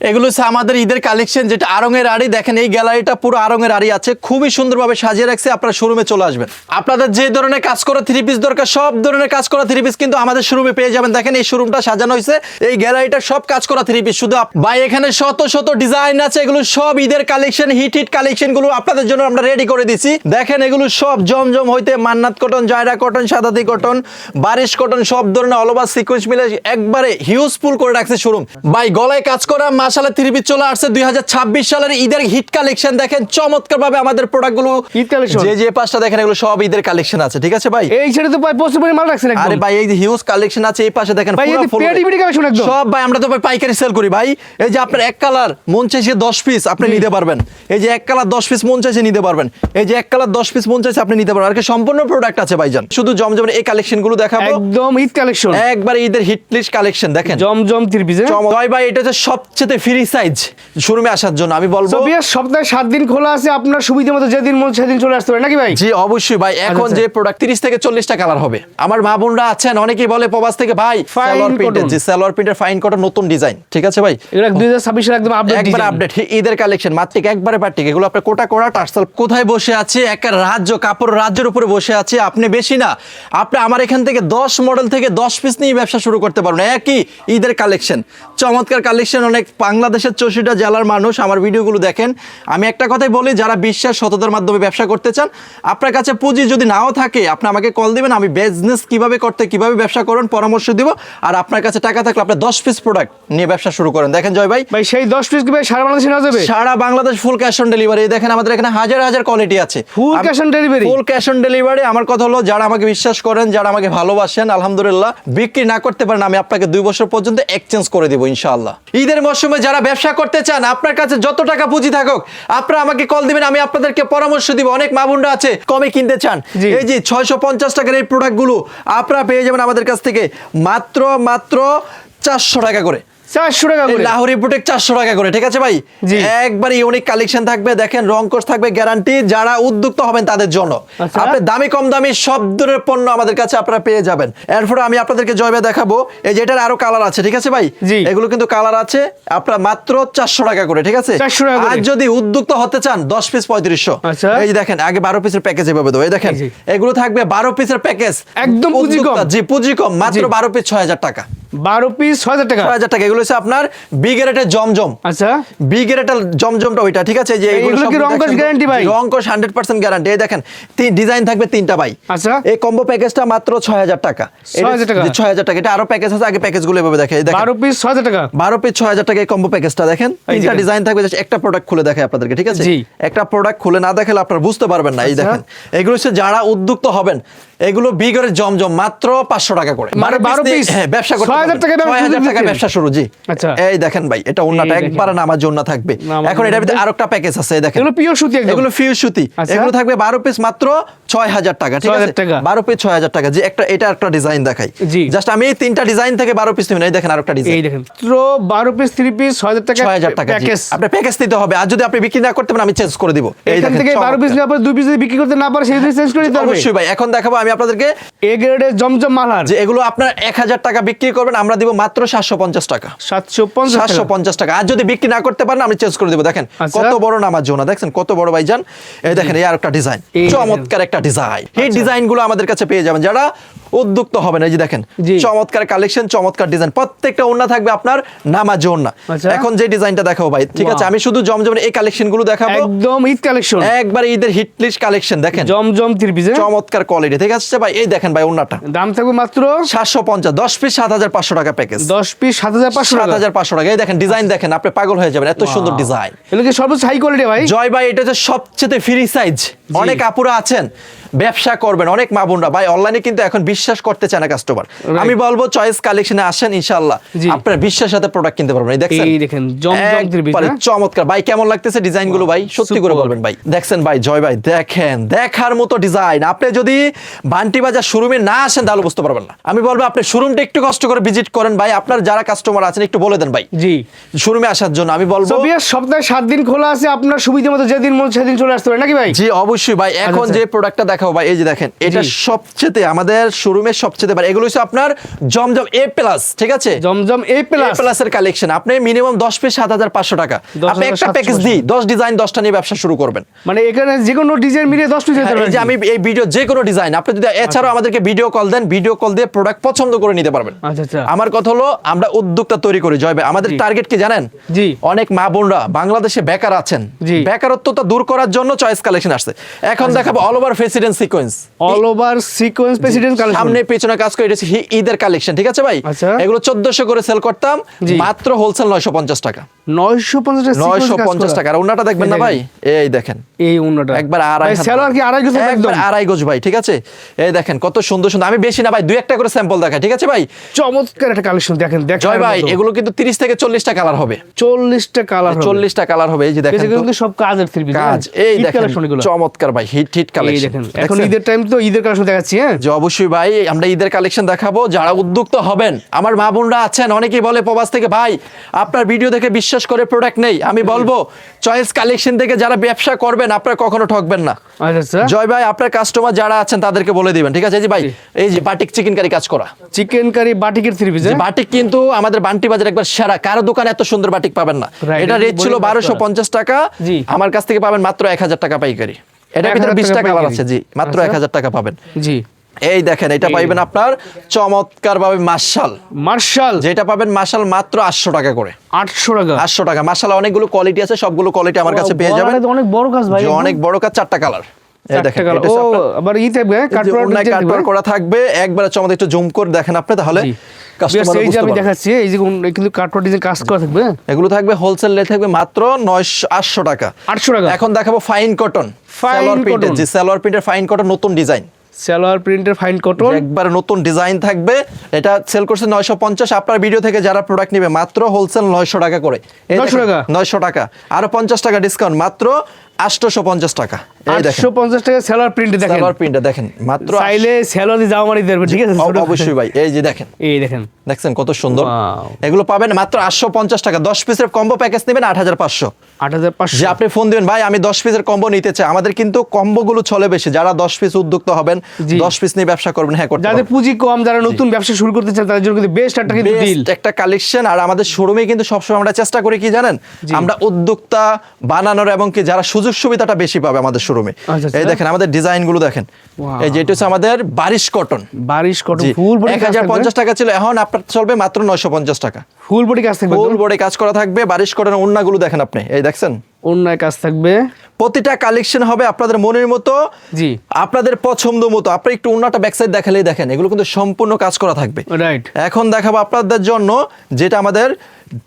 এগুলো হচ্ছে আমাদের ঈদের কালেকশন যেটা আরঙের আড়ি। দেখেন, এই গ্যালারিটা পুরো আরঙের আড়ি আছে। খুবই সুন্দরভাবে সাজিয়ে রাখছে, আপনারা শোরুমে চলে আসবেন। আপনাদের যে ধরনের কাজ করা থ্রি পিস দরকার, সব ধরনের কাজ করা থ্রি পিস কিন্তু আমাদের শোরুমে পেয়ে যাবেন। দেখেন, এই শোরুমটা সাজানো হয়েছে। এই গ্যালারিটা সব কাজ করা থ্রি পিস শুধু ভাই, এখানে শত শত ডিজাইন আছে, এগুলো সব ঈদের কালেকশন হিট হিট কালেকশনগুলো আপনাদের জন্য আমরা রেডি করে দিছি। দেখেন, এগুলো সব জমজম হইতে Mannat cotton জয়রা cotton সাদাতি cotton Barish cotton সব ধরনের অল ওভার সিকোয়েন্স মিলে একবারে হিউজফুল করে রাখছে শোরুম ভাই, গলায় কাজ করা মাসালা থ্রি পিস চলে আসছে। দুই হাজার ছাব্বিশ সালের ঈদের হিট কালেকশন দেখেন। চমৎকার ভাবে আমাদের প্রোডাক্টগুলো ঈদ collection? যে যে পাঁচটা দেখেন এগুলো সব ঈদের কালেকশন আছে ঠিক আছে ভাই? এই ছেড়ে তো ভাই প্রচুর মাল রাখছেন আরে ভাই এই যে হিউজ কালেকশন আছে এই পাশে দেখেন ভাই। সব ভাই আমরা তো ভাই পাইকারি সেল করি ভাই। এই যে আপনার এক কালার মন চাইছে দশ পিস আপনি নিতে পারবেন। এই যে এক কালার দশ পিস মন চাইছে নিতে পারবেন। এই যে এক কালার দশ পিস মন চাইছে আপনি নিতে পারবেন। আর কি সম্পূর্ণ প্রোডাক্ট আছে ভাই ভাইজান। শুধু জমজমের এই কালেকশনগুলো দেখাবো। একদম ঈদ কালেকশন একবার ঈদের হিট লিস্ট কালেকশন দেখেন। জমজম তিরপিজে চমক- জয় ভাই এটা হচ্ছে সবচেয়ে ফ্রি সাইজ শোরুমে আসার জন্য আমি বলব সবিয়া সপ্তাহে সাত দিন খোলা আছে আপনার সুবিধা মতো যেদিন মন সেদিন চলে আসতে পারে নাকি ভাই? জি অবশ্যই ভাই। এখন আচ্ছা। যে প্রোডাক্ট তিরিশ থেকে চল্লিশটা কালার হবে। আমার মা বোনরা আছেন অনেকেই বলে প্রবাস থেকে ভাই সালোয়ার প্রিন্টের। জি সালোয়ার প্রিন্টের ফাইন কটন নতুন ডিজাইন ঠিক আছে ভাই? এগুলো দুই হাজার ছাব্বিশের একদম আপডেট একবার আপডেট ঈদের কালেকশন মাত্রিক একবারে পার্টিক এগুলো আপনার কোটা কোটা টার্সাল কোথায় বসে আছে? একটা রাজ্য কাপড় রাজ্যের উপরে বসে আছে। আপনি বেশি না। আপনি আমার এখান থেকে দশ মডেল থেকে দশ পিস নিয়ে ব্যবসা শুরু করতে পারবেন। একই ঈদের কালেকশন চমৎকার কালেকশন অনেক বাংলাদেশের চৌষট্টি জেলার মানুষ আমার ভিডিওগুলো দেখেন। আমি একটা কথাই বলি যারা বিশ্বাস সততার মাধ্যমে ব্যবসা করতে চান আপনার কাছে পুঁজি যদি নাও থাকে আপনি আমাকে কল দিবেন আমি বিজনেস কীভাবে করতে কীভাবে ব্যবসা করুন পরামর্শ দিব আর আপনার কাছে টাকা থাকলে আপনি দশ পিস প্রোডাক্ট নিয়ে ব্যবসা শুরু করেন। দেখেন জয় ভাই। ভাই সেই দশ পিস কি ভাই সারা বাংলাদেশে নেওয়া যাবে? সারা Bangladesh full cash on delivery দেখেন আমাদের এখানে হাজার হাজার কোয়ালিটি আছে। Full cash on delivery? Full cash on delivery আমার কথা হলো যারা আমাকে বিশ্বাস করেন যারা আমাকে ভালোবাসেন আলহামদুলিল্লাহ বিক্রি না করতে পারেন আমি আপনাকে দুই বছর পর্যন্ত এক্সচেঞ্জ করে দিব ইনশাআল্লাহ। ঈদের মৌসুমে যারা ব্যবসা করতে চান আপনার কাছে যত টাকা পুঁজি থাকুক আপনারা আমাকে কল দিবেন আমি আপনাদেরকে পরামর্শ দিব। অনেক মা বোনরা আছে কমে কিনতে চান। এই যে ছয়শো পঞ্চাশ টাকার এই প্রোডাক্টগুলো আপনারা পেয়ে যাবেন আমাদের কাছ থেকে মাত্র মাত্র চারশো টাকা করে। চারশো টাকা করে। লাহোরি বুটেক চারশো টাকা করে ঠিক আছে ভাই? একবার ইউনিক কালেকশন থাকবে দেখেন রং কোর্স থাকবে গ্যারান্টি যারা উদ্যুক্ত হবেন তাদের জন্য। আচ্ছা। আপনি দামি কম দামি সব ধরনের পণ্য আমাদের কাছে আপনারা পেয়ে যাবেন। এরপরে আমি আপনাদেরকে জয়বে দেখাবো এই যে এটার আরও কালার আছে ঠিক আছে ভাই? এগুলো কিন্তু কালার আছে আপনার মাত্র চারশো টাকা করে ঠিক আছে? 400 আর যদি উদ্যুক্ত হতে চান দশ পিস পঁয়ত্রিশশো। আচ্ছা। এই যে দেখেন আগে বারো পিসের প্যাকেজ এভাবে দেবো এই দেখেন এগুলো থাকবে বারো পিসের প্যাকেজ একদম পুঁজি কম। জি পুঁজি কম মাত্র বারো পিস ছয় হাজার টাকা। বারো পিস ছয় হাজার টাকা। ছয় হাজার টাকা এগুলো হচ্ছে আপনার বি গ্রেডের জমজম। আচ্ছা। বি গ্রেডের জমজমটা ওইটা ঠিক আছে? যে এইগুলো সব কি রং কোষ দেখেন- guarantee ভাই? রং কোষ হান্ড্রেড পার্সেন্ট গ্যারান্টি এই দেখেন তিন ডিজাইন থাকবে তিনটা ভাই। আচ্ছা। এই কম্বো প্যাকেজটা মাত্র ছয় হাজার টাকা। 6,000 টাকা? ছয় হাজার টাকা এটা আরও প্যাকেজ আছে আগে প্যাকেজগুলো এভাবে দেখে এই দেখেন। বারো পিস ছয় হাজার টাকা। বারো পিস ছয় হাজার টাকা এই কম্বো প্যাকেজটা দেখেন। তিনটা ডিজাইন থাকবে একটা প্রোডাক্ট খুলে দেখায় আপনাদেরকে ঠিক আছে। একটা প্রোডাক্ট খুলে না দেখালে আপনারা বুঝতে পারবেন না এই আচ্ছা। দেখেন। এগুলো হচ্ছে যারা উদ্যুক্ত হবেন এগুলো বিগরের জমজম মাত্র পাঁচশো টাকা করে মানে বারো পিস হ্যাঁ ব্যবসা করতে 6,000 টাকায় ছয় হাজার টাকা ব্যবসা শুরু জি আচ্ছা। এই দেখেন ভাই এটা অন্য। একবার নামার জন্য থাকবে এখন এটার ভিতরে? আরও একটা প্যাকেজ আছে দেখেন এগুলো পিওর সুতি এগুলো ফিউ সুতি আচ্ছা। এগুলো থাকবে বারো পিস মাত্র ছয় হাজার টাকা ঠিক আছে? বারো পিস ছয় হাজার টাকা। যে একটা এটা একটা ডিজাইন দেখাই। জাস্ট আমি এই তিনটা ডিজাইন থেকে বারো পিস নেবেন এই দেখেন আরও একটা ডিজাইন দেখেন বারো পিস থ্রি পিস ছয় হাজার টাকা ছয় হাজার টাকা প্যাকেজ আপনি প্যাকেজ দিতে হবে। আর যদি আপনি বিক্রি না করতে পারেন আমি চেঞ্জ করে দিব। এই থেকে বারো পিস নেওয়ার পর দুই পিস বিক্রি করতে না পারে সেই চেঞ্জ করে দিতে হবে। অবশ্যই ভাই এখন দেখাবো আমি আপনাদেরকে এ গ্রেডের জমজম যে এগুলো আপনার এক হাজার টাকা বিক্রি করবেন আমরা দিব মাত্র সাতশো পঞ্চাশ টাকা। সাতশো পঞ্চাশ সাতশো পঞ্চাশ টাকা। আর যদি বিক্রি না করতে পারেন আমি চেঞ্জ করে দেবো। দেখেন আচ্ছা। কত বড় নামার জন্য দেখছেন কত বড় ভাইজান। এই দেখেন এই আর একটা ডিজাইন চমৎকার একটা ডিজাইন এই আচ্ছা। ডিজাইনগুলো আমাদের কাছে পেয়ে যাবেন। যারা উদ্যুক্ত হবেন এই যে দেখেন চমৎকার কালেকশন চমৎকার ডিজাইন প্রত্যেকটা ওন্না থাকবে আপনার নামাজ ওন্না আচ্ছা। এখন যে ডিজাইনটা দেখাবো ভাই ঠিক আছে আমি শুধু জমজমের এই কালেকশনগুলো দেখাবো। একদম ঈদ কালেকশন একবার ঈদের হিট লিস্ট কালেকশন দেখেন। জমজম থ্রি পিস চমৎকার কোয়ালিটি ঠিক আছে ভাই এই দেখেন ভাই ওন্নাটা দাম থাকবে মাত্র সাতশো পঞ্চাশ দশ পিস সাত হাজার পাঁচশো টাকা প্যাকেজ দশ পিস সাত হাজার পাঁচশো সাত টাকা হাজার পাঁচশো টাকা। এই দেখেন ডিজাইন দেখেন আপনি পাগল হয়ে যাবেন এত সুন্দর ডিজাইন এগুলো কি সর্বোচ্চ হাই কোয়ালিটি ভাই? জয় ভাই এটা হচ্ছে সবচেয়ে ফ্রি সাইজ অনেক আপুরা আছেন ব্যবসা করবেন অনেক মা বোনরা। ভাই অনলাইনে কিন্তু এখন বিশ্বাস করতে চায় না কাস্টমার আমি বলব চয়েস কালেকশনে আসেন ইনশাআল্লাহ। আপনার বিশ্বাসের সাথে প্রোডাক্ট কিনতে পারবেন। দেখছেন? এই দেখেন, হ্যাঁ? চমৎকার। ভাই কেমন লাগতেছে ডিজাইনগুলো ভাই? সত্যি করে বলবেন ভাই। দেখছেন ভাই জয় ভাই দেখেন দেখার মতো ডিজাইন আপনি যদি বান্টি বাজার শোরুমে না আসেন তাহলে বুঝতে পারবেন না। আমি বলব আপনি শোরুমটা একটু কষ্ট করে ভিজিট করেন ভাই। আপনার যারা কাস্টমার আছেন একটু বলে দেন ভাই। জি। শোরুমে আসার জন্য আমি বলব সপ্তাহে সাত দিন খোলা আছে আপনার সুবিধা মতো যেদিন মন সেদিন চলে আসতে পারে। নাকি ভাই? জি অবশ্যই ভাই। এখন আচ্ছা। যে প্রোডাক্টটা দেখাবো দেখাবো ভাই এই যে দেখেন এটা সবচেয়ে আমাদের শোরুমের সবচেয়ে ভালো এগুলো হচ্ছে আপনার জমজম এ প্লাস ঠিক আছে? জমজম এ এ প্লাস প্লাসের কালেকশন আপনি মিনিমাম দশ পিস সাত হাজার পাঁচশো টাকা। আপনি একটা প্যাকেজ দিই দশ ডিজাইন দশটা নিয়ে ব্যবসা শুরু করবেন। মানে এখানে যে কোনো ডিজাইন মিলিয়ে দশ পিস হ্যাঁ, এই যে আমি এই ভিডিও যে কোনো ডিজাইন আপনি যদি এছাড়াও আমাদেরকে ভিডিও কল দেন ভিডিও কল দিয়ে প্রোডাক্ট পছন্দ করে নিতে পারবেন। আচ্ছা আচ্ছা। আমার কথা হলো আমরা উদ্যোক্তা তৈরি করি জয় ভাই। আমাদের টার্গেট কি জানেন? জি। অনেক মা বোনরা বাংলাদেশে বেকার আছেন। বেকারত্বটা দূর করার জন্য চয়েস কালেকশন আসছে। এখন দেখাবো all over president sequence all over sequence president collection সামনে পেছনে কাজ করে এটা ঈদের কালেকশন ঠিক আছে ভাই? আচ্ছা। এগুলো চোদ্দশো করে সেল করতাম মাত্র হোলসেল নয়শো পঞ্চাশ টাকা। 950 টাকা আর ওনাটা দেখবেন না ভাই? এই দেখেন। এই উন্নটা একবার আড়াই সেলার কি আড়াই গজ একদম? আড়াই গজ ভাই ঠিক আছে? এই দেখেন কত সুন্দর সুন্দর। আমি বেশি না ভাই দুই একটা করে স্যাম্পল দেখাই ঠিক আছে ভাই? চমৎকার একটা কালেকশন দেখেন দেখেন জয় ভাই এগুলো কিন্তু তিরিশ থেকে চল্লিশটা কালার হবে। 40টা কালার চল্লিশটা কালার হবে এই যে দেখেন কিন্তু সব কাজের থ্রি কাজ এই দেখেন চমৎকার ভাই হিট হিট কালেকশন এখন ঈদের টাইম তো ঈদের কালেকশন দেখাচ্ছি হ্যাঁ? যে অবশ্যই ভাই আমরা ঈদের কালেকশন দেখাবো। যারা উদ্যুক্ত হবেন আমার মা বোনরা আছেন অনেকেই বলে প্রবাস থেকে ভাই আপনার ভিডিও দেখে বিশ্বাস করে প্রোডাক্ট নেই। আমি বলব চয়েস কালেকশন থেকে যারা ব্যবসা করবেন আপনারা কখনো ঠকবেন না। আচ্ছা আচ্ছা। জয় ভাই আপনার কাস্টমার যারা আছেন তাদেরকে বলে দিবেন ঠিক আছে? যে ভাই এই যে বাটিক চিকেন কারি কাজ করা। চিকেন কারি বাটিকের থ্রি পিস বাটিক কিন্তু আমাদের বান্টি বাজার একবার সেরা। কারও দোকানে এত সুন্দর বাটিক পাবেন না। এটা রেট ছিল বারোশো পঞ্চাশ টাকা। আমার কাছ থেকে পাবেন মাত্র এক হাজার টাকা পাইকারি। এটা ভিতরে বিশ টাকা। আছে জি মাত্র আচ্ছা। এক হাজার টাকা পাবেন। জি। এই দেখেন এটা পাইবেন আপনার চমৎকার ভাবে মার্শাল। মার্শাল। যেটা পাবেন মার্শাল মাত্র আটশো টাকা করে। 800 টাকা। আটশো টাকা। মার্শাল অনেকগুলো কোয়ালিটি আছে সবগুলো কোয়ালিটি আমার কাছে পেয়ে যাবেন। অনেক বড় কাজ ভাই অনেক বড় কাজ চারটা কালার। করা থাকবে একবারে চমৎকার একটু জুম করে দেখেন আপনি তাহলে এই যে আমি দেখাচ্ছি এই যে কোন- কিন্তু কাটওয়ার ডিজাইন কাজ করা থাকবে এগুলো থাকবে হোলসেল রেট থাকবে মাত্র নয়শো আটশো টাকা। 800 টাকা। এখন দেখাবো ফাইন কটন সালোয়ার প্রিন্টের যে সালোয়ার প্রিন্টের ফাইন কটন নতুন ডিজাইন সালোয়ার প্রিন্টের ফাইন কটন একবার নতুন ডিজাইন থাকবে এটা সেল করছে নয়শো পঞ্চাশ আপনার ভিডিও থেকে যারা প্রোডাক্ট নিবে মাত্র হোলসেল নয়শো টাকা করে। 900 টাকা? নয়শো টাকা। আরও পঞ্চাশ টাকা ডিসকাউন্ট মাত্র আটশোশো পঞ্চাশ টাকা। এই দেখেন। 850 টাকা সালোয়ার প্রিন্ট দেখেন। প্রিন্টটা দেখেন। মাত্র চাইলে দেবে ঠিক আছে? অবশ্যই ভাই এই যে দেখেন। এই দেখেন। দেখছেন কত সুন্দর? এগুলো পাবেন মাত্র আটশো পঞ্চাশ টাকা। দশ পিসের কম্বো প্যাকেজ নেবেন আট হাজার পাঁচশো। 8500 যে আপনি ফোন দিবেন ভাই আমি দশ পিসের কম্বো নিতে চাই। আমাদের কিন্তু কম্বোগুলো চলে বেশি। যারা দশ পিস উদ্যোক্ত হবেন জি। দশ পিস নিয়ে ব্যবসা করবেন হ্যাঁ করতে যাদের পুঁজি কম যারা নতুন ব্যবসা শুরু করতে চান তাদের জন্য কিন্তু বেস্ট একটা কিন্তু ডিল একটা কালেকশন আর আমাদের শোরুমে কিন্তু সবসময় আমরা চেষ্টা করি কি জানেন? আমরা উদ্যোক্তা বানানোর এবং কি যারা সুযোগ সুবিধাটা বেশি পাবে আমাদের শোরুমে আচ্ছা, আচ্ছা। এই দেখেন আমাদের ডিজাইনগুলো দেখেন এই যে এটা হচ্ছে আমাদের Barish cotton Barish cotton full body এক হাজার পঞ্চাশ টাকা ছিল এখন আপনার চলবে মাত্র নয়শো পঞ্চাশ টাকা। ফুল বডি কাজ থাকবে ফুল বডি কাজ করা থাকবে বারিশ কটন কটনের ওন্নাগুলো দেখেন আপনি। এই দেখছেন? অন্যায় কাজ থাকবে। প্রতিটা কালেকশন হবে আপনাদের মনের মতো জি। আপনাদের পছন্দ মতো। আপনি একটু অন্যটা ব্যাকসাইড দেখালেই দেখেন এগুলো কিন্তু সম্পূর্ণ কাজ করা থাকবে। রাইট এখন দেখাবো আপনাদের জন্য যেটা আমাদের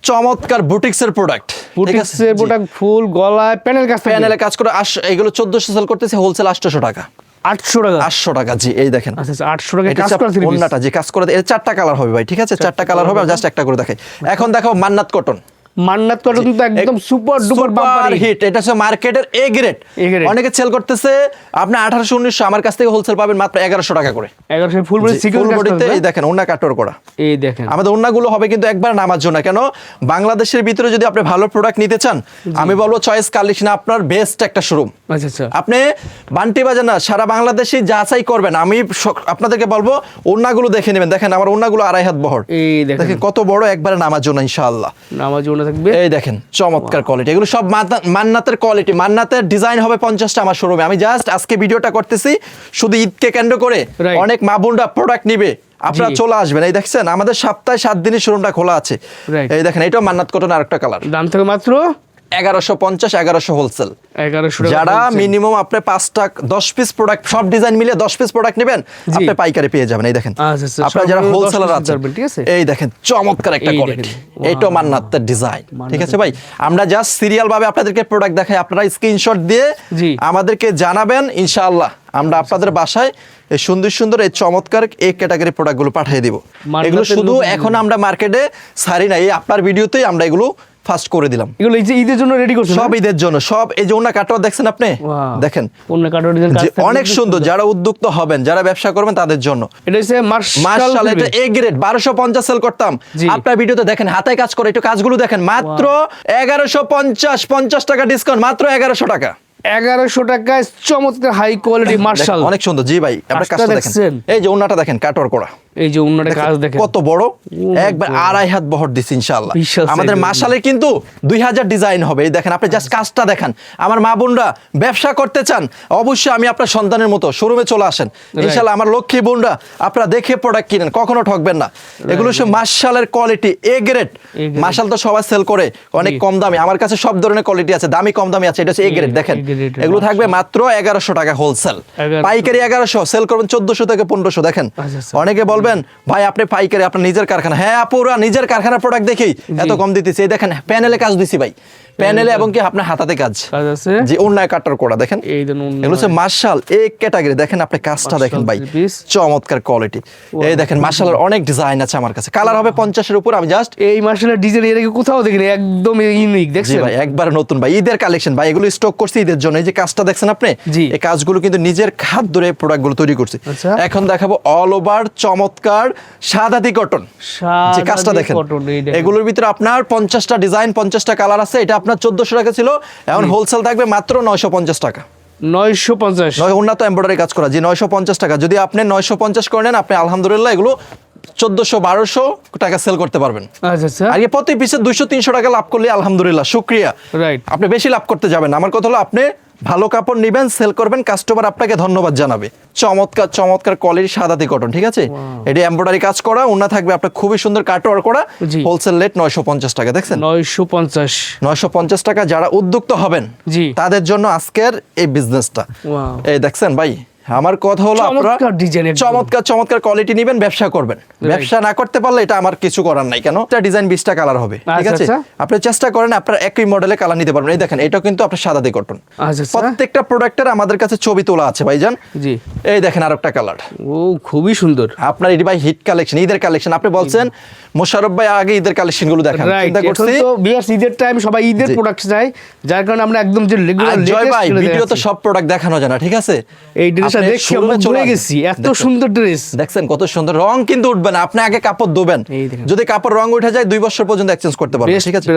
চমৎকার বুটিক্সের প্রোডাক্ট বুটিক্সের প্রোডাক্ট ফুল গলায় প্যানেল কাজ প্যানেলে কাজ করে এগুলো চোদ্দশো সেল করতেছে হোলসেল আটশোশো টাকা। 800 টাকা? আটশো টাকা জি এই দেখেন। আচ্ছা আচ্ছা 800 টাকা কাজ করা যে কাজ করে এর চারটা কালার হবে ভাই ঠিক আছে? চারটা কালার হবে জাস্ট একটা করে দেখাই। এখন দেখাবো মান্নাত কটন মান্নাত কটন কিন্তু একদম সুপার ডুপার বাম্পার হিট এটা হচ্ছে মার্কেটের এ গ্রেড অনেকে সেল করতেছে আপনি আঠারোশো উনিশশো আমার কাছ থেকে হোলসেল পাবেন মাত্র এগারোশো টাকা করে। 1100 ফুল বডি সিকিউর এই দেখেন ওন্না কাটর করা। এই দেখেন। আমাদের ওন্নাগুলো হবে কিন্তু একবার নামার জন্য। কেন? বাংলাদেশের ভিতরে যদি আপনি ভালো প্রোডাক্ট নিতে চান আমি বলব চয়েস কালেকশন আপনার বেস্ট একটা শোরুম আচ্ছা আচ্ছা। আপনি বান্টি বাজার না সারা বাংলাদেশে যাচাই করবেন। আমি আপনাদেরকে বলব ওন্নাগুলো দেখে নেবেন। দেখেন আমার ওন্নাগুলো আড়াই হাত বহর। এই দেখেন। কত বড় একবারে নামার জন্য ইনশাআল্লাহ। নামাজ ওনা থাকবে? এই দেখেন চমৎকার কোয়ালিটি এগুলো সব মান্নাতের কোয়ালিটি মান্নাতের ডিজাইন হবে পঞ্চাশটা আমার শোরুমে আমি জাস্ট আজকে ভিডিওটা করতেছি শুধু ঈদকে কেন্দ্র করে অনেক মা বোনরা প্রোডাক্ট নিবে। আপনারা চলে আসবেন। এই দেখছেন আমাদের সপ্তাহে সাত দিনই শোরুমটা খোলা আছে। এই দেখেন এটাও মান্নাত কটন আরেকটা কালার দাম থেকে মাত্র এগারোশো পঞ্চাশ এগারোশো হোলসেল যারা মিনিমাম আপনি পাঁচটা দশ পিস প্রোডাক্ট সব ডিজাইন মিলে দশ পিস প্রোডাক্ট নেবেন আপনি পাইকারি পেয়ে যাবেন এই দেখেন। আচ্ছা, আচ্ছা, যারা হোলসেলার আছেন? এই দেখেন চমৎকার একটা কোয়ালিটি মান্নাতের ডিজাইন ঠিক আছে ভাই? আমরা জাস্ট সিরিয়াল ভাবে আপনাদেরকে প্রোডাক্ট দেখাই আপনারা স্ক্রিনশট দিয়ে আমাদেরকে জানাবেন ইনশাআল্লাহ। আমরা আপনাদের বাসায় এই সুন্দর সুন্দর এই চমৎকার এই ক্যাটাগরি প্রোডাক্টগুলো পাঠিয়ে দিব। এগুলো শুধু এখন আমরা মার্কেটে সারি না এই আপনার ভিডিওতেই আমরা এগুলো ফার্স্ট করে দিলাম। এগুলো এই যে ঈদের জন্য রেডি করছেন সব ঈদের জন্য সব এই যে ওনা কাটোয়া দেখছেন আপনি? দেখেন। অন্য কাটর ডিজাইন অনেক সুন্দর যারা উদ্যুক্ত হবেন যারা ব্যবসা করবেন তাদের জন্য। এটা হচ্ছে মার্শাল এটা এ গ্রেড বারোশো পঞ্চাশ সেল করতাম। আপনার ভিডিওতে দেখেন হাতে কাজ করে একটু কাজগুলো দেখেন। মাত্র এগারোশো পঞ্চাশ পঞ্চাশ টাকা ডিসকাউন্ট মাত্র এগারোশো টাকা। এগারোশো টাকায় চমৎকার হাই কোয়ালিটি মার্শাল অনেক সুন্দর। জি ভাই আপনার কাজটা দেখেন। এই যে ওন্নাটা দেখেন কাটওয়ার করা। এই যে অন্যটা কাজ দেখেন। কত বড়। একবার আড়াই হাত বহর ইনশাআল্লাহ। আমাদের মাসালে কিন্তু দুই হাজার ডিজাইন হবে। এই দেখেন আপনি জাস্ট কাজটা দেখেন। আমার মা বোনরা ব্যবসা করতে চান অবশ্যই আমি আপনার সন্তানের মতো শোরুমে চলে আসেন। ইনশাআল্লাহ আমার লক্ষ্মী বোনরা আপনারা দেখে প্রোডাক্ট কিনেন কখনো ঠকবেন না। এগুলো সব মাসালের কোয়ালিটি এ গ্রেড। মাসাল তো সবাই সেল করে অনেক কম দামি। আমার কাছে সব ধরনের কোয়ালিটি আছে দামি কম দামি আছে এটা হচ্ছে এ গ্রেড দেখেন। এগুলো থাকবে মাত্র এগারোশো টাকা হোলসেল পাইকারি এগারোশো সেল করবেন চোদ্দশো থেকে পনেরোশো দেখেন। অনেকে আচ্ছা। বলবেন ভাই আপনি পাইকারি আপনার নিজের কারখানা। হ্যাঁ আপুরা নিজের কারখানার প্রোডাক্ট দেখেই এত কম দিতেছি। এই দেখেন প্যানেলে কাজ দিছি ভাই। প্যানেলে এবং কি আপনার হাতাতে কাজ? কাজ আছে। যে অন্যায় কাটার করা দেখেন? এই দেন অন্য- এগুলো হচ্ছে মার্শাল এই ক্যাটাগরি। দেখেন আপনি কাজটা দেখেন ভাই। চমৎকার কোয়ালিটি এই দেখেন মার্শালের অনেক ডিজাইন আছে আমার কাছে। কালার হবে পঞ্চাশের উপর আমি জাস্ট এই মার্শালের ডিজাইন এর আগে কোথাও দেখিনি একদম ইউনিক দেখছেন? ভাই একবার নতুন ভাই। ঈদের কালেকশন ভাই এগুলো স্টক করছি ঈদের জন্য। এই যে কাজটা দেখছেন আপনি? জি। এই কাজগুলো কিন্তু নিজের খাত ধরে প্রোডাক্টগুলো তৈরি করছি। আচ্ছা। এখন দেখাবো অল ওভার চমৎকার সাদাতি কটন যে কাজটা দেখেন। এগুলোর ভিতরে আপনার পঞ্চাশটা ডিজাইন পঞ্চাশটা কালার আছে। এটা আপনার চোদ্দশো টাকা ছিল এখন হোলসেল থাকবে মাত্র নয়শো পঞ্চাশ টাকা। নয়শো পঞ্চাশ। উন্নত এম্ব্রয়ডারি কাজ করা যে নয়শো পঞ্চাশ টাকা। যদি আপনি নয়শো পঞ্চাশ করে নেন আপনি আলহামদুলিল্লাহ এগুলো চোদ্দশো বারোশো টাকা সেল করতে পারবেন। আচ্ছা আচ্ছা। আর প্রতি পিসে দুইশো তিনশো টাকা লাভ করলে আলহামদুলিল্লাহ শুক্রিয়া। রাইট আপনি বেশি লাভ করতে যাবেন আমার কথা হলো আপনি ভালো কাপড় নেবেন সেল করবেন কাস্টমার আপনাকে ধন্যবাদ জানাবে। চমৎকার চমৎকার কোয়ালিটি সাদাতি কটন ঠিক আছে? এটি এমব্রয়ডারি কাজ করা ওনা থাকবে আপনার খুবই সুন্দর কাটওয়ার করা। হোলসেল রেট নয়শো পঞ্চাশ টাকা দেখছেন? নয়শো পঞ্চাশ। নয়শো পঞ্চাশ টাকা যারা উদ্যুক্ত হবেন জি। তাদের জন্য আজকের এই বিজনেসটা. এই দেখছেন ভাই? আমার কথা হলো আপনারা চমৎকার চমৎকার চমৎকার কোয়ালিটি নেবেন ব্যবসা করবেন। ব্যবসা না করতে পারলে এটা আমার কিছু করার নাই কেন? এটা ডিজাইন বিশটা কালার হবে ঠিক আচ্ছা, আছে? আচ্ছা। আপনি চেষ্টা করেন আপনার একই মডেলে কালার নিতে পারবেন। এই দেখেন এটা কিন্তু আপনার সাদাতে কটন আচ্ছা প্রত্যেকটা প্রোডাক্টের আমাদের কাছে ছবি তোলা আছে ভাইজান। জি। এই দেখেন আরেকটা কালার ও খুবই সুন্দর। আপনার এটি ভাই হিট কালেকশন ঈদের কালেকশন আপনি বলছেন মোশারফ ভাই আগে ঈদের কালেকশনগুলো দেখান চিন্তা করছি? তো বিয়ার ঈদের টাইম সবাই ঈদের। প্রোডাক্ট চাই যার কারণে আমরা একদম যে রেগুলার জয় ভাই ভিডিও তো সব প্রোডাক্ট দেখানো যায় না ঠিক আছে? এই ড্রেসটা আপনি দেখে আমরা চলে গেছি এত সুন্দর ড্রেস দেখছেন কত সুন্দর রং কিন্তু উঠবে না। আপনি আগে কাপড় ধোবেন। যদি কাপড় রং উঠে যায় দুই বছর পর্যন্ত এক্সচেঞ্জ করতে পারবেন ঠিক আছে?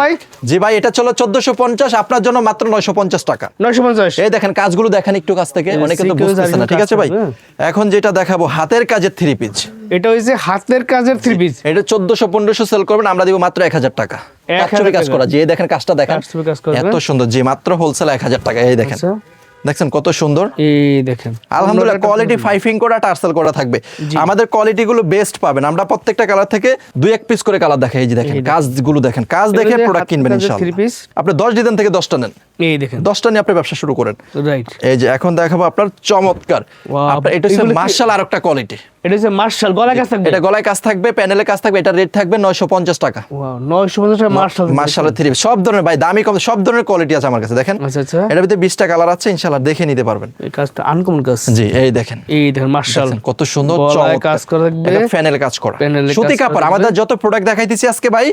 ভাই? জি ভাই এটা চলো চোদ্দশো পঞ্চাশ আপনার জন্য মাত্র নয়শো পঞ্চাশ টাকা। নয়শো পঞ্চাশ। এই দেখেন কাজগুলো দেখেন একটু কাছ থেকে অনেকে তো বুঝতেছে না ঠিক আছে ভাই? এখন যেটা দেখাবো হাতের কাজের থ্রি পিস এটা হচ্ছে হাতের কাজের থ্রি পিস এটা চোদ্দশো পনেরোশো সেল করবেন আমরা দিব মাত্র এক হাজার টাকা। কাজ করা যে দেখেন কাজটা দেখেন। এত সুন্দর যে মাত্র হোলসেল এক হাজার টাকা এই দেখেন। আচ্ছা। দেখছেন কত সুন্দর? এই দেখেন। আলহামদুলিল্লাহ কোয়ালিটি ফাইফিং করা টার্সেল করা থাকবে। আমাদের কোয়ালিটি গুলো বেস্ট পাবেন। আমরা প্রত্যেকটা কালার থেকে দুই এক পিস করে কালার দেখাই এই যে দেখেন কাজগুলো কাজগুলো দেখেন কাজ দেখে প্রোডাক্ট কিনবেন ইনশাআল্লাহ। আপনি 10 দিন থেকে 10টা নেন। এই দেখেন। 10টা নিয়ে আপনি ব্যবসা শুরু করেন। রাইট এই যে এখন দেখাবো আপনার চমৎকার। আপনার এটা হচ্ছে মার্শাল আরেকটা কোয়ালিটি এটা হচ্ছে মার্শাল গলা কাজ থাকবে? এটা গলায় কাজ থাকবে প্যানেলে কাজ থাকবে এটা রেট থাকবে 950 টাকা। ওয়াও নয়শো পঞ্চাশ টাকা মার্শাল মার্শাল থ্রি সব ধরনের ভাই দামি কম সব ধরনের কোয়ালিটি আছে আমার কাছে দেখেন। আচ্ছা আচ্ছা। এটার ভিতরে 20টা কালার আছে ইনশাআল্লাহ দেখে নিতে পারবেন। এই কাজটা আনকমন কাজ। জি এই দেখেন। এই দেখেন মার্শাল কত সুন্দর গলায় কাজ করা থাকবে। এটা প্যানেলে কাজ করা। সুতি কাপড় আমাদের যত প্রোডাক্ট দেখাইতেছি আজকে ভাই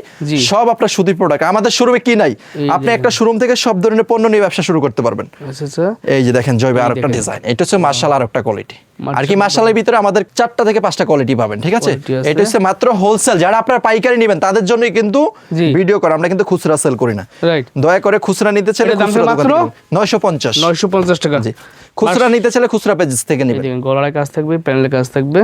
সব আপনার সুতি প্রোডাক্ট আমাদের শোরুমে কি নাই? আপনি একটা শোরুম থেকে সব ধরনের পণ্য নিয়ে ব্যবসা শুরু করতে পারবেন। আচ্ছা আচ্ছা। এই যে দেখেন জয়বে আর একটা ডিজাইন এটা হচ্ছে মার্শাল আর একটা কোয়ালিটি আর কি মার্শালের ভিতরে আমাদের চারটা থেকে পাঁচটা কোয়ালিটি পাবেন ঠিক আছে? এটা হচ্ছে মাত্র হোলসেল যারা আপনার পাইকারি নেবেন তাদের জন্যই কিন্তু ভিডিও করে আমরা কিন্তু খুচরা সেল করি না। দয়া করে খুচরা নিতে চাইলে মাত্র? নয়শো পঞ্চাশ। নয়শো পঞ্চাশ টাকা। জি। খুচরা নিতে চাইলে খুচরা পেজ থেকে নেবেন। গলার কাজ থাকবে প্যানেলের কাজ থাকবে।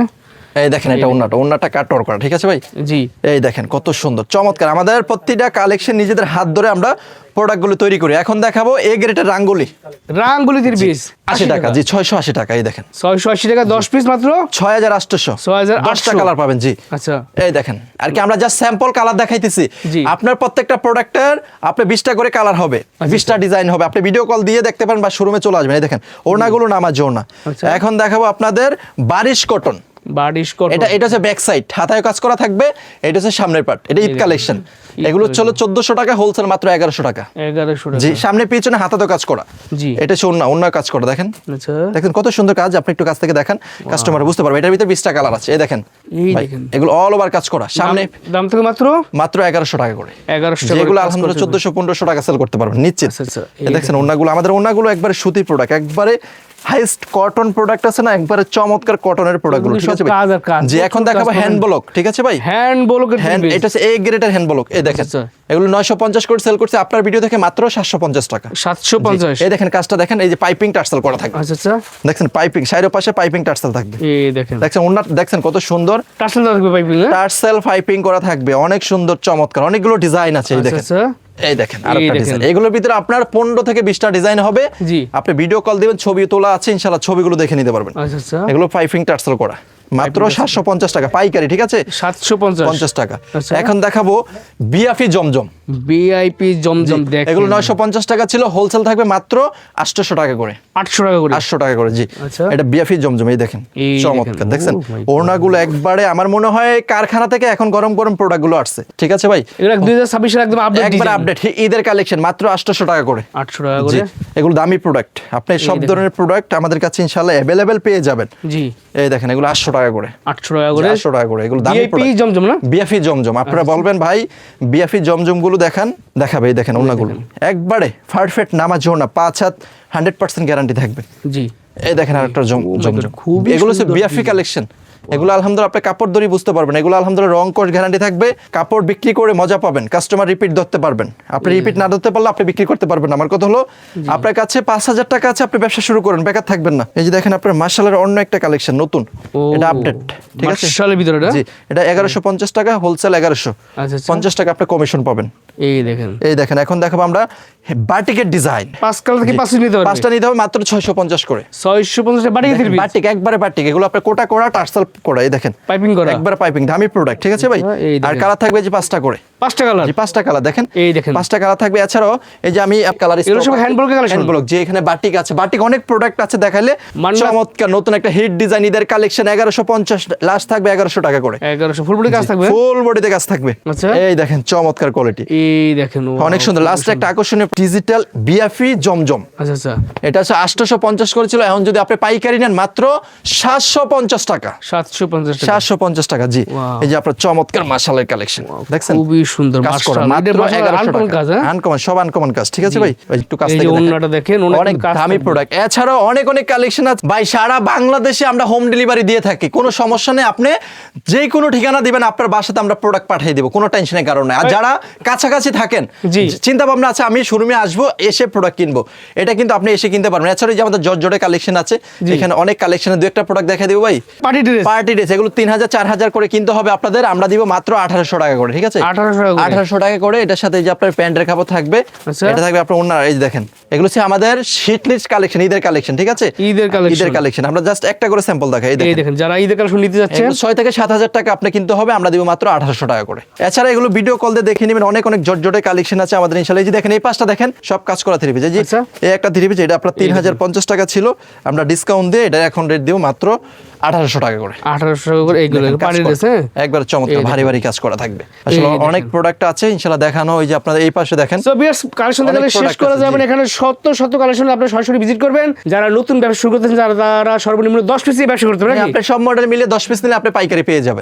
এই দেখেন এটা ওন্নাটা ওন্নাটা কাটর করা ঠিক আছে ভাই? জি। এই দেখেন কত সুন্দর। চমৎকার। আমাদের প্রতিটা কালেকশন নিজেদের হাত ধরে আমরা প্রোডাক্টগুলো তৈরি করি। এখন দেখাবো এ গ্রেটের রাঙ্গুলি। রাঙ্গুলি থ্রি পিস আশি টাকা। জি ছয়শো আশি টাকা এই দেখেন। ছয়শো আশি টাকা দশ পিস মাত্র? ছয় হাজার আটশোশো। 6,800 দশটা কালার পাবেন জি। আচ্ছা। এই দেখেন আর কি আমরা জাস্ট স্যাম্পল কালার দেখাইতেছি। আপনার প্রত্যেকটা প্রোডাক্টের আপনি বিশটা করে কালার হবে। বিশটা ডিজাইন হবে। আপনি ভিডিও কল দিয়ে দেখতে পারেন বা শোরুমে চলে আসবেন। এই দেখেন ওনাগুলো নামাজ জন্য আচ্ছা। এখন দেখাবো আপনাদের বারিশ কটন বাডিশ কটন এটা এটা হচ্ছে ব্যাক সাইড হাতায় কাজ করা থাকবে এটা হচ্ছে সামনের পার্ট এটা ঈদ কালেকশন এগুলো চলো চোদ্দশো টাকা হোলসেল মাত্র এগারোশো টাকা। এগারোশো জি সামনে পিছনে হাতাতে কাজ করা। জি। এটা হচ্ছে অন্য অন্য কাজ করা দেখেন। আচ্ছা। দেখেন কত সুন্দর কাজ আপনি একটু কাছ থেকে দেখেন। কাস্টমার বুঝতে পারবে এটার ভিতরে বিশটা কালার আছে এই দেখেন। এগুলো অল ওভার কাজ করা। সামনে দাম- থেকে মাত্র? মাত্র এগারোশো টাকা করে। এগারোশো কাজ আলহামদুলিল্লাহ চোদ্দশো পনেরোশো টাকা সেল করতে পারবেন নিশ্চিত। আচ্ছা, আচ্ছা, দেখছেন ওনাগুলো আমাদের ওনাগুলো একবারে সুতি প্রোডাক্ট একবারে হাইস্ট কটন প্রোডাক্ট আছে না একবারে চমৎকার কটনের প্রোডাক্টগুলো এগুলো ঠিক আছে যে এখন দেখাবো হ্যান্ড ব্লক ঠিক আছে ভাই? হ্যান্ড বলো হ্যান্ড এটা হচ্ছে এ গ্রেডের হ্যান্ড ব্লক এই দেখেন আচ্ছা। এগুলো নয়শো পঞ্চাশ করে সেল করছে আপনার ভিডিও থেকে মাত্র সাতশো পঞ্চাশ টাকা। সাতশো পঞ্চাশ? এই দেখেন কাজটা দেখেন এই যে পাইপিং টার্সেল করা থাকবে। আচ্ছা আচ্ছা। দেখছেন পাইপিং সাইডের পাশে পাইপিং টার্সেল থাকবে। এই দেখেন। দেখছেন ওনার দেখছেন কত সুন্দর। টার্সেল থাকবে পাইপিং টার্সেল পাইপিং করা থাকবে অনেক সুন্দর চমৎকার। অনেকগুলো ডিজাইন আছে এই আচ্ছা দেখেন। এই দেখেন এই আরেকটা ডিজাইন এগুলোর ভিতরে আপনার পনেরো থেকে বিশটা ডিজাইন হবে। জি। আপনি ভিডিও কল দিবেন ছবি তোলা আছে ইনশাল্লাহ ছবিগুলো দেখে নিতে পারবেন। আচ্ছা আচ্ছা। এগুলো পাইপিং টার্সেল করা। মাত্র সাতশো পঞ্চাশ টাকা। পাইকারি ঠিক আছে? সাতশো পঞ্চাশ। টাকা। আচ্ছা। এখন দেখাবো বিয়াফি জমজম। ভিআইপি জমজম এগুলো নয়শো পঞ্চাশ টাকা ছিল হোলসেল থাকবে মাত্র আটশোশো টাকা করে। আটশো টাকা করে। আটশো টাকা করে জি। আচ্ছা। এটা বিয়াফি জমজম এই দেখেন চমৎকার দেখছেন? Oh ওড়নাগুলো একবারে আমার মনে হয় কারখানা থেকে এখন গরম গরম প্রোডাক্টগুলো আসছে। ঠিক আছে ভাই? দুই হাজার ছাব্বিশের একদম আপডেট একবার আপডেট ঈদের কালেকশন মাত্র আটশোশো টাকা করে। আটশো টাকা করে। এগুলো দামি প্রোডাক্ট আপনি সব ধরনের প্রোডাক্ট আমাদের কাছে ইনশাল্লাহ অ্যাভেলেবেল পেয়ে যাবেন। জি। এই দেখেন এগুলো আটশো টাকা করে। আটশো টাকা করে। আটশো টাকা করে এগুলো দামি জমজম না? বিএফি জমজম। আপনারা বলবেন ভাই বিএফি জমজমগুলো দেখান দেখাবে এই দেখেন ওনাগুলো একবারে পারফেক্ট নামাজ না পাঁচ হাত হান্ড্রেড পার্সেন্ট গ্যারান্টি থাকবে। জি। এই দেখেন আরেকটা জমজম। খুব এগুলো হচ্ছে বিএফি কালেকশন এগুলো আলহামদুলিল্লাহ আপনি কাপড় ধরে বুঝতে পারবেন। এগুলো আলহামদুলিল্লাহ রং কোর্স গ্যারান্টি থাকবে। কাপড় বিক্রি করে মজা পাবেন। কাস্টমার রিপিট ধরতে পারবেন। আপনি রিপিট না ধরতে পারলে আপনি বিক্রি করতে পারবেন আমার কথা হলো আপনার কাছে পাঁচ হাজার টাকা আছে আপনি ব্যবসা শুরু করেন বেকার থাকবেন না। এই যে দেখেন আপনার মার্শালের অন্য একটা কালেকশন নতুন। এটা আপডেট ঠিক আছে? মার্শালের ভিতরে এটা? এগারোশো পঞ্চাশ টাকা হোলসেল এগারোশো। আচ্ছা, আচ্ছা। পঞ্চাশ টাকা আপনি কমিশন পাবেন। এই দেখেন। এই দেখেন এখন দেখাবো আমরা বাটিকের ডিজাইন। পাঁচ কালার থেকে পাঁচ নিতে পারবে। পাঁচটা নিতে হবে মাত্র ছয়শো পঞ্চাশ করে। ছয়শো পঞ্চাশ টাকা বাড়িয়ে দিবি বাটিক একবারে বাটিক এগুলো আপনার কোটা করা টার্সেল করা এই দেখেন। পাইপিং করা? একবারে পাইপিং দামি প্রোডাক্ট ঠিক আছে ভাই? আর কালার থাকবে যে পাঁচটা করে। পাঁচটা কালার জি পাঁচটা কালার দেখেন। এই দেখেন। পাঁচটা কালার থাকবে এছাড়াও এই যে আমি কালার এগুলো সব এর collection? ব্লক যে এখানে বাটিক আছে। বাটিক অনেক প্রোডাক্ট আছে দেখাইলে চমৎকার নতুন একটা হিট ডিজাইন ঈদের কালেকশন এগারোশো পঞ্চাশ লাস্ট থাকবে এগারোশো টাকা করে। এগারোশো ফুল বডি কাজ থাকবে? ফুল বডিতে কাজ থাকবে। আচ্ছা। এই দেখেন চমৎকার কোয়ালিটি এই দেখেন অনেক সুন্দর। লাস্ট একটা আকর্ষণীয় ডিজিটাল বিয়াফি জমজম। আচ্ছা আচ্ছা। এটা হচ্ছে আটশোশো পঞ্চাশ করেছিল এখন যদি আপনি পাইকারি নেন মাত্র সাতশো পঞ্চাশ টাকা। সাতশো পঞ্চাশ সাতশো পঞ্চাশ টাকা জি। এই যে আপনার চমৎকার মাসালের কালেকশন দেখছেন? খুবই সুন্দর কাজ করা মাত্র এগারোশো uncommon হ্যাঁ? আনকমন সব আনকমন কাজ ঠিক আছে ভাই? একটু কাছ থেকে দেখেন। ওড়নাটা দেখেন, ওড়না অনেক দামি প্রোডাক্ট এছাড়াও অনেক অনেক কালেকশন আছে। ভাই সারা বাংলাদেশে আমরা হোম ডেলিভারি দিয়ে থাকি। কোনো সমস্যা নেই আপনি যে কোনো ঠিকানা দিবেন আপনার বাসাতে আমরা প্রোডাক্ট পাঠিয়ে দেবো। কোনো টেনশনের কারণে আর যারা কাছাকাছি থাকেন। জি। চিন্তা ভাবনা আছে আমি শোরুমে আসব এসে প্রোডাক্ট কিনবো। এটা কিন্তু আপনি এসে কিনতে পারবেন এছাড়া যে আমাদের জর্জরে কালেকশন আছে এখানে অনেক কালেকশনের দু একটা প্রোডাক্ট দেখা দেবো ভাই। পার্টি ড্রেস পার্টি ড্রেস এগুলো তিন হাজার চার হাজার করে কিনতে হবে আপনাদের। আমরা দিব মাত্র আঠারোশো টাকা করে ঠিক আছে? 1800 আঠারোশো টাকা করে এটার সাথে যে আপনার প্যান্টের কাপড় থাকবে আচ্ছা। এটা থাকবে আপনার অন্য এই দেখেন। এগুলো হচ্ছে আমাদের শীত লিস্ট কালেকশন ঈদের কালেকশন ঠিক আছে? ঈদের collection। ঈদের কালেকশন আমরা জাস্ট একটা করে স্যাম্পল দেখাই এই দেখেন। যারা ঈদের কালেকশন নিতে যাচ্ছেন। এগুলো ছয় থেকে সাত হাজার টাকা আপনি কিনতে হবে আমরা দিব মাত্র আঠারোশো টাকা করে। এছাড়া এগুলো ভিডিও কল দিয়ে দেখে নেবেন অনেক অনেক জটজটে কালেকশন আছে আমাদের ইনশাল্লাহ। এই যে দেখেন এই পাঁচটা দেখেন সব কাজ করা থ্রি পিস এই যে আচ্ছা। এই একটা থ্রি পিস এটা আপনার তিন হাজার পঞ্চাশ টাকা ছিল। আমরা ডিসকাউন্ট দিয়ে এটা এখন রেট দিব মাত্র আঠারোশো টাকা করে। আঠারোশো টাকা করে এইগুলো কাজ ড্রেস হ্যাঁ একবার চমৎকার ভারী ভারী কাজ করা থাকবে। আসলে অনেক প্রোডাক্ট আছে ইনশাল্লাহ দেখানো ওই যে আপনারা এই পাশে দেখেন। সো বিয়ার্স কালেকশন দেখালে শেষ করা যাবে না। এখানে শত শত কালেকশন আপনারা সরাসরি ভিজিট করবেন। যারা নতুন ব্যবসা শুরু করতেছেন যারা তারা সর্বনিম্ন দশ পিস ব্যবসা করতে পারেন আপনি সব মডেল মিলে দশ পিস নিলে আপনি পাইকারি পেয়ে যাবেন।